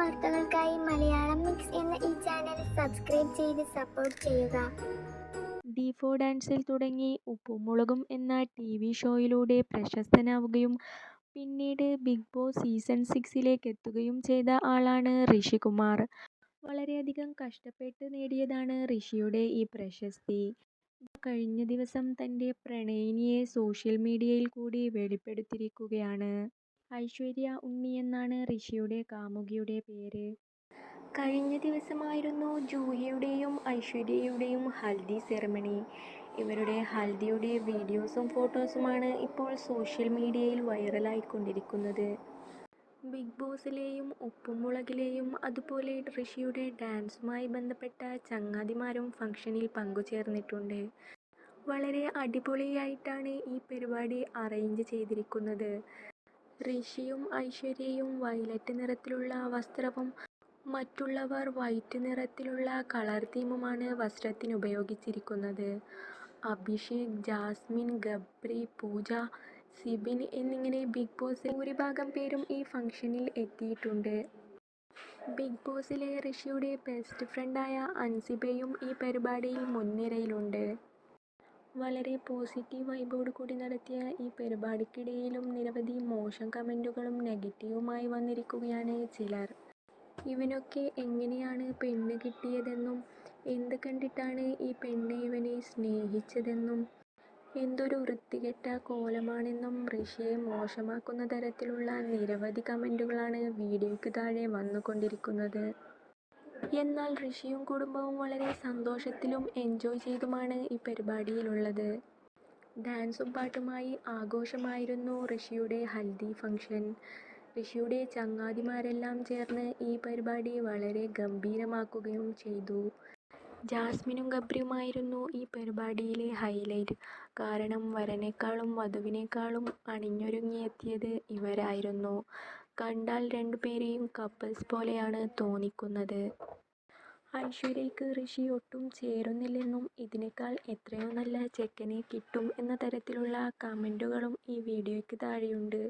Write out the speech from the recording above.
വാർത്തകൾക്കായി മലയാളം മിക്സ് എന്ന ഈ ചാനൽ സബ്സ്ക്രൈബ് ചെയ്ത് സപ്പോർട്ട് ചെയ്യുക. ഡി ഫോർ ഡാൻസിൽ തുടങ്ങി ഉപ്പുമുളകും എന്ന ടി വി ഷോയിലൂടെ പ്രശസ്തനാവുകയും പിന്നീട് ബിഗ് ബോസ് സീസൺ സിക്സിലേക്ക് എത്തുകയും ചെയ്ത ആളാണ് ഋഷി കുമാർ വളരെയധികം കഷ്ടപ്പെട്ട് നേടിയതാണ് ഋഷിയുടെ ഈ പ്രശസ്തി. കഴിഞ്ഞ ദിവസം തന്റെ പ്രണയിനിയെ സോഷ്യൽ മീഡിയയിൽ കൂടി വെളിപ്പെടുത്തിയിരിക്കുകയാണ്. ഐശ്വര്യ ഉണ്ണി എന്നാണ് ഋഷിയുടെ കാമുകിയുടെ പേര്. കഴിഞ്ഞ ദിവസമായിരുന്നു ജൂഹിയുടെയും ഐശ്വര്യയുടെയും ഹൽദി സെറമണി. ഇവരുടെ ഹൽദിയുടെ വീഡിയോസും ഫോട്ടോസുമാണ് ഇപ്പോൾ സോഷ്യൽ മീഡിയയിൽ വൈറലായിക്കൊണ്ടിരിക്കുന്നത്. ബിഗ് ബോസിലെയും ഉപ്പുമുളകിലെയും അതുപോലെ ഋഷിയുടെ ഡാൻസുമായി ബന്ധപ്പെട്ട ചങ്ങാതിമാരും ഫംഗ്ഷനിൽ പങ്കുചേർന്നിട്ടുണ്ട്. വളരെ അടിപൊളിയായിട്ടാണ് ഈ പരിപാടി അറേഞ്ച് ചെയ്തിരിക്കുന്നത്. ഋഷിയും ഐശ്വര്യയും വയലറ്റ് നിറത്തിലുള്ള വസ്ത്രവും മറ്റുള്ളവർ വൈറ്റ് നിറത്തിലുള്ള കളർ തീമുമാണ് വസ്ത്രത്തിന് ഉപയോഗിച്ചിരിക്കുന്നത്. അഭിഷേക് ജാസ്മിൻ ഗബ്രി പൂജ സിബിൻ എന്നിങ്ങനെ ബിഗ് ബോസിൽ ഭൂരിഭാഗം പേരും ഈ ഫംഗ്ഷനിൽ എത്തിയിട്ടുണ്ട്. ബിഗ് ബോസിലെ ഋഷിയുടെ ബെസ്റ്റ് ഫ്രണ്ടായ അൻസിബയും ഈ പരിപാടിയിൽ മുൻനിരയിലുണ്ട്. വളരെ പോസിറ്റീവ് വൈബോട് കൂടി നടത്തിയ ഈ പരിപാടിക്കിടയിലും നിരവധി മോശം കമന്റുകളും നെഗറ്റീവുമായി വന്നിരിക്കുകയാണ് ചിലർ. ഇവനൊക്കെ എങ്ങനെയാണ് പെണ്ണ് കിട്ടിയതെന്നും എന്ത് കണ്ടിട്ടാണ് ഈ പെണ്ണ് ഇവനെ സ്നേഹിച്ചതെന്നും എന്തൊരു വൃത്തികെട്ട കോലമാണെന്നും ഋഷിയെ മോശമാക്കുന്ന തരത്തിലുള്ള നിരവധി കമന്റുകളാണ് വീഡിയോയ്ക്ക് താഴെ വന്നുകൊണ്ടിരിക്കുന്നത്. എന്നാൽ ഋഷിയും കുടുംബവും വളരെ സന്തോഷത്തിലും എൻജോയ് ചെയ്തുമാണ് ഈ പരിപാടിയിലുള്ളത്. ഡാൻസും പാട്ടുമായി ആഘോഷമായിരുന്നു ഋഷിയുടെ ഹൽദി ഫംഗ്ഷൻ ഋഷിയുടെ ചങ്ങാതിമാരെല്ലാം ചേർന്ന് ഈ പരിപാടി വളരെ ഗംഭീരമാക്കുകയും ചെയ്തു. ജാസ്മിനും ഗബ്രിയുമായിരുന്നു ഈ പരിപാടിയിലെ ഹൈലൈറ്റ്. കാരണം വരനേക്കാളും വധുവിനേക്കാളും അണിഞ്ഞൊരുങ്ങിയെത്തിയത് ഇവരായിരുന്നു. കണ്ടാൽ രണ്ടുപേരെയും കപ്പിൾസ് പോലെയാണ് തോന്നിക്കുന്നത്. ഐശ്വര്യയ്ക്ക് ഋഷി ഒട്ടും ചേരുന്നില്ലെന്നും ഇതിനേക്കാൾ എത്രയോ നല്ല ചെക്കനെ കിട്ടും എന്ന തരത്തിലുള്ള കമന്റുകളും ഈ വീഡിയോയ്ക്ക് താഴെയുണ്ട്.